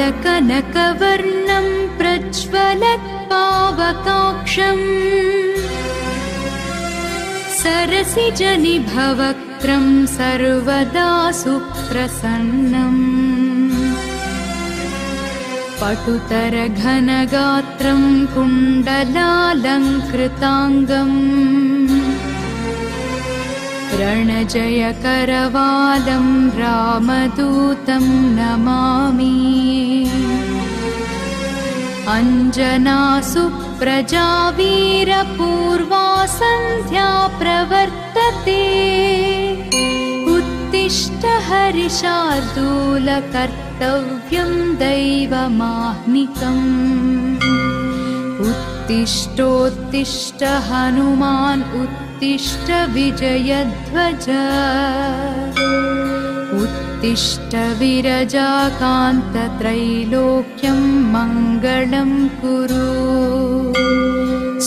कनकवर्णं प्रज्वलपावकाक्षम् सरसिजनिभवक्त्रं सर्वदा सुप्रसन्नम्। पटुतरघनगात्रं कुण्डलालङ्कृताङ्गम्। रणजयकरवालं रामदूतं नमामि। अञ्जनासु प्रजावीरपूर्वा सन्ध्या प्रवर्तते। उत्तिष्ठ हरिशार्दूलकर्तव्यं दैवमाह्निकम्। उत्तिष्ठोत्तिष्ठ हनुमान् उत्तिष्ठ विजयध्वज। उत्तिष्ठ विरजाकान्तत्रैलोक्यं मङ्गलं कुरु।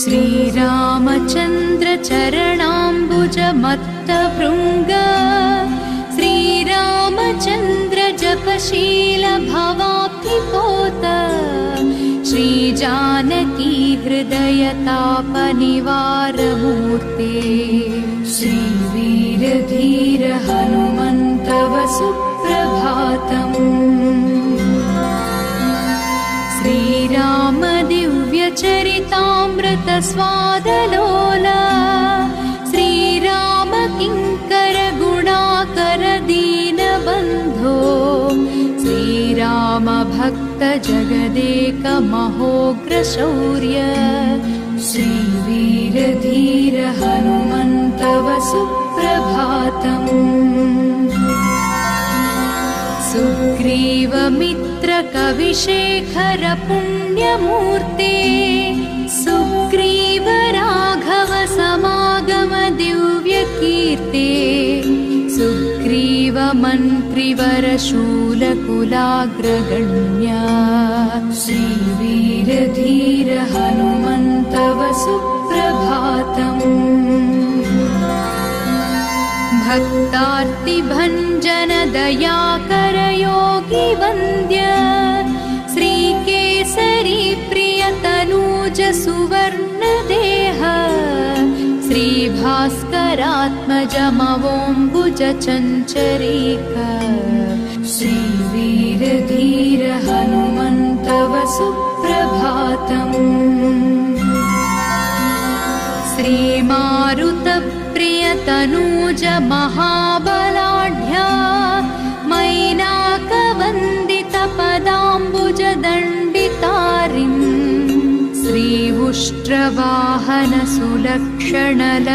श्रीरामचन्द्रचरणाम्बुजमत्तभृङ्ग श्रीरामचन्द्र जपशील हृदयतापनिवारमूर्ते। श्रीवीरधीर हनुमन्तव सुप्रभातम् श्रीरामदिव्यचरितामृतस्वादलोला। श्रीराम किङ्कर श्रीराम भक्त जगदेक महोग्रशौर्य श्रीवीरधीर हनुमन्तव सुप्रभातम् सुग्रीवमित्रकविशेखर पुण्यमूर्ते सुग्रीव सुग्रीव मन्त्रिवर शूलकुलाग्रगण्या श्रीवीरधीर हनुमन्तव सुप्रभातम् भक्तार्तिभञ्जनदयाकरयोगि वन्द्य श्रीकेसरी प्रियतनूज सुवर्णदेह श्रीभास्करात्मजमवोम्बुज चञ्चरीक श्रीवीरधीर हनुमन्तव सुप्रभातम् श्रीमारुतप्रियतनूज महाबलाढ्या उष्ट्रवाहन सुलक्षणल